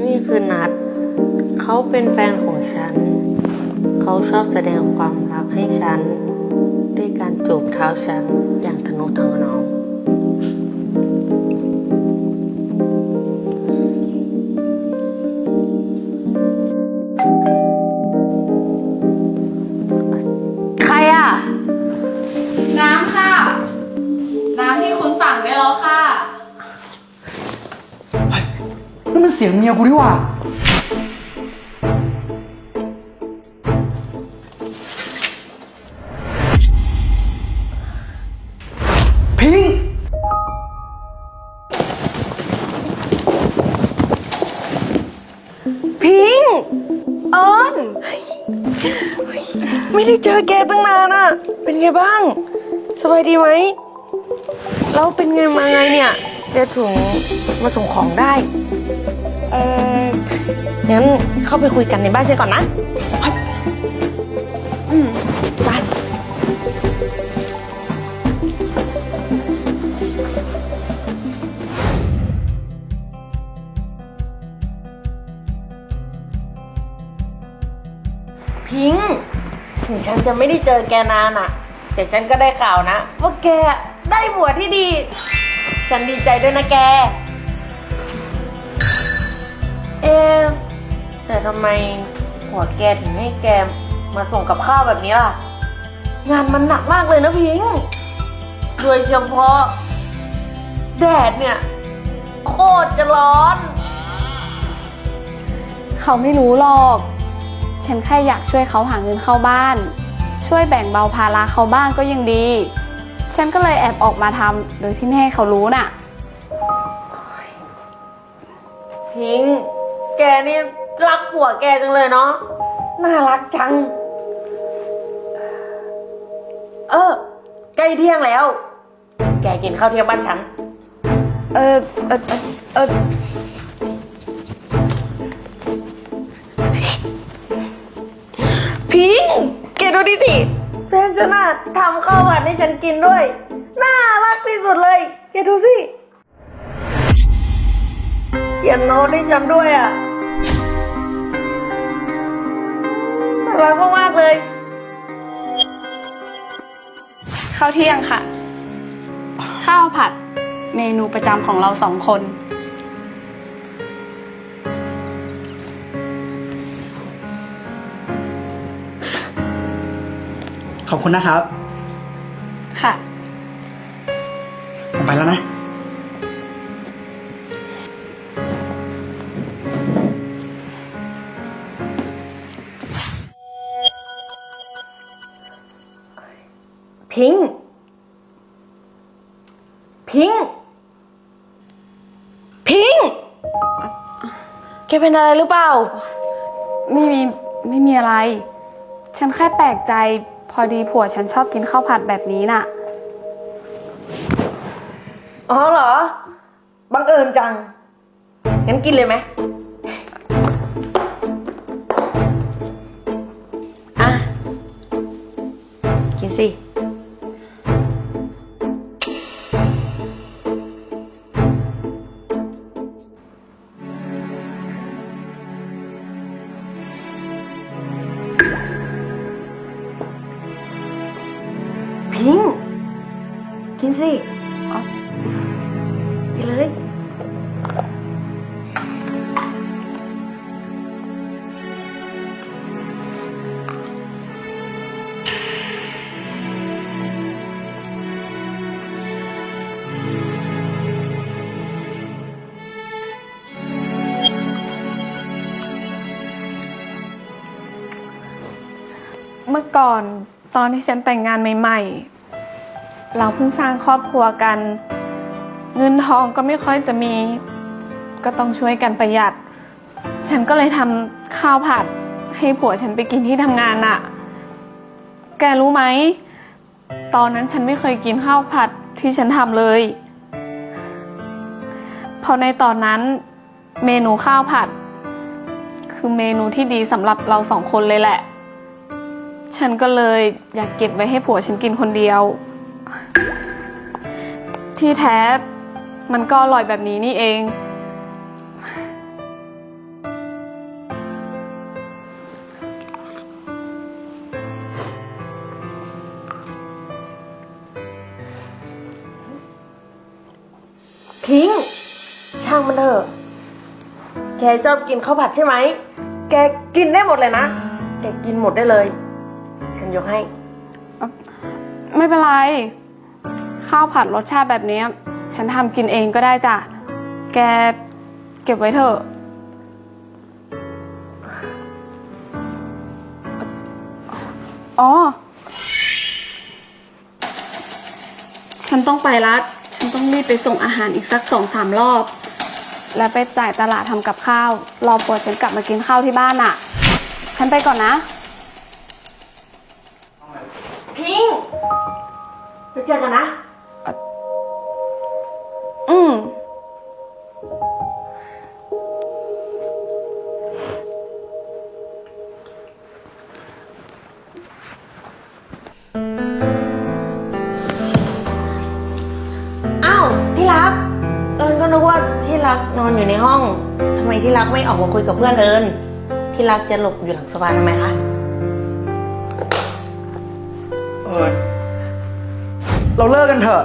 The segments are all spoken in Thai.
นี่คือนัด เขาเป็นแฟนของฉัน เขาชอบแสดงความรักให้ฉัน ด้วยการจูบเท้าฉันอย่างทะนุถนอมใครอะ น้ำค่ะ น้ำที่คุณสั่งได้แล้วค่ะ นั่นมันเสียงเมียกูดีหว่า พิงค์พิงค์เอิญไม่ได้เจอแกตั้งนานอะเป็นไงบ้าง สบายดีไหมแล้วเป็นไงมาไงเนี่ย เดี๋ยวถึงมาส่งของได้ เอองั้นเข้าไปคุยกันในบ้านฉันก่อนนะอืมไปพิงค์ถึงฉันจะไม่ได้เจอแกนานอะแต่ฉันก็ได้ข่าวนะว่าแกได้ผัวที่ดี ฉันดีใจด้วยนะแก เอ๊ะแต่ทำไมผัวแกถึงให้แกมาส่งกับข้าวแบบนี้ล่ะ งานมันหนักมากเลยนะพิงโดยเฉพาะ แดดเนี่ย โคตรจะร้อน เขาไม่รู้หรอก ฉันแค่อยากช่วยเขาหาเงินเข้าบ้าน ช่วยแบ่งเบาภาระเขาบ้างก็ยังดี ฉันก็เลยแอบออกมาทำโดยที่ไม่ให้เขารู้น่ะ พิงค์แกนี่รักผัวแกจังเลยเนาะ น่ารักจัง เออ ใกล้เที่ยงแล้ว แกกินข้าวเที่ยงบ้านฉัน เออเออเออเออพิงค์แกดูดิสิ แฟนฉันน่ะทำข้าวหวานให้ฉันกินด้วย น่ารักที่สุดเลยแกดูสิ เขียนโน้ตให้ฉันด้วยอะน่ารักมากๆเลย ข้าวเที่ยงค่ะ ข้าวผัดเมนูประจำของเราสองคน ขอบคุณนะครับ ค่ะ ผมไปแล้วนะ พิงค์พิงค์พิงค์แกเป็นอะไรหรือเปล่า ไม่มี ไม่มีอะไร ฉันแค่แปลกใจ พอดีผัวฉันชอบกินข้าวผัดแบบนี้น่ะ อ๋อเหรอ บังเอิญจัง งั้นกินเลยไหมอะ กินสิ พิงกินสิอ๋อกินเลย เมื่อก่อน ตอนที่ฉันแต่งงานใหม่ ๆ เราเพิ่งสร้างครอบครัวกัน เงินทองก็ไม่ค่อยจะมี ก็ต้องช่วยกันประหยัด ฉันก็เลยทำข้าวผัด ให้ผัวฉันไปกินที่ทำงานน่ะ แกรู้ไหม ตอนนั้นฉันไม่เคยกินข้าวผัดที่ฉันทำเลยพราะในตอนนั้นเมนูข้าวผัด คือเมนูที่ดีสำหรับเราสองคนเลยแหละ ฉันก็เลยอยากเก็บไว้ให้ผัวฉันกินคนเดียว ที่แท้มันก็อร่อยแบบนี้นี่เอง ทิ้ง ช่างมันเถอะ แกชอบกินข้าวผัดใช่ไหม แกกินได้หมดเลยนะ แกกินหมดได้เลย ฉันยกให้ ไม่เป็นไร ข้าวผัดรสชาติแบบนี้ ฉันทำกินเองก็ได้จ้ะ แกเก็บไว้เถอะอ๋อ ฉันต้องไปละฉันต้องรีบไปส่งอาหารอีกสักสองสามรอบ แล้วไปจ่ายตลาดทำกับข้าว รอปวดฉันกลับมากินข้าวที่บ้านอะ่ะ ฉันไปก่อนนะ ไปเจอกันนะ อืม อ้าวที่รัก เอิญก็นึกว่าที่รักนอนอยู่ในห้องทำไมที่รักไม่ออกมาคุยกับเพื่อนเอิญที่รักจะหลบอยู่หลังโซฟาทำไมคะ เออ เราเลิกกันเถอะ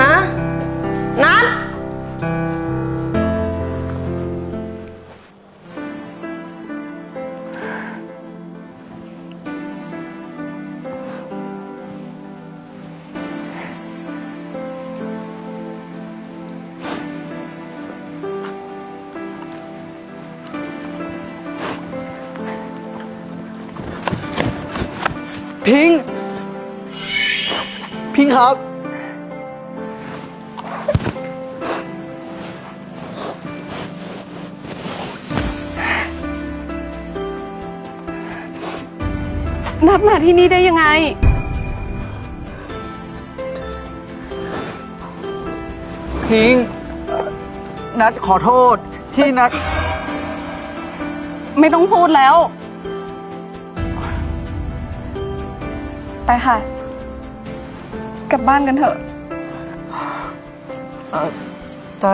ฮะ นัดพิงค์พิง ค์ครับ นัดมาที่นี่ได้ยังไง พิงค์เอ่อนัดขอโทษที่นัด ไม่ต้องพูดแล้ว ไปค่ะ กลับบ้านกันเถอะ เอ่อแต่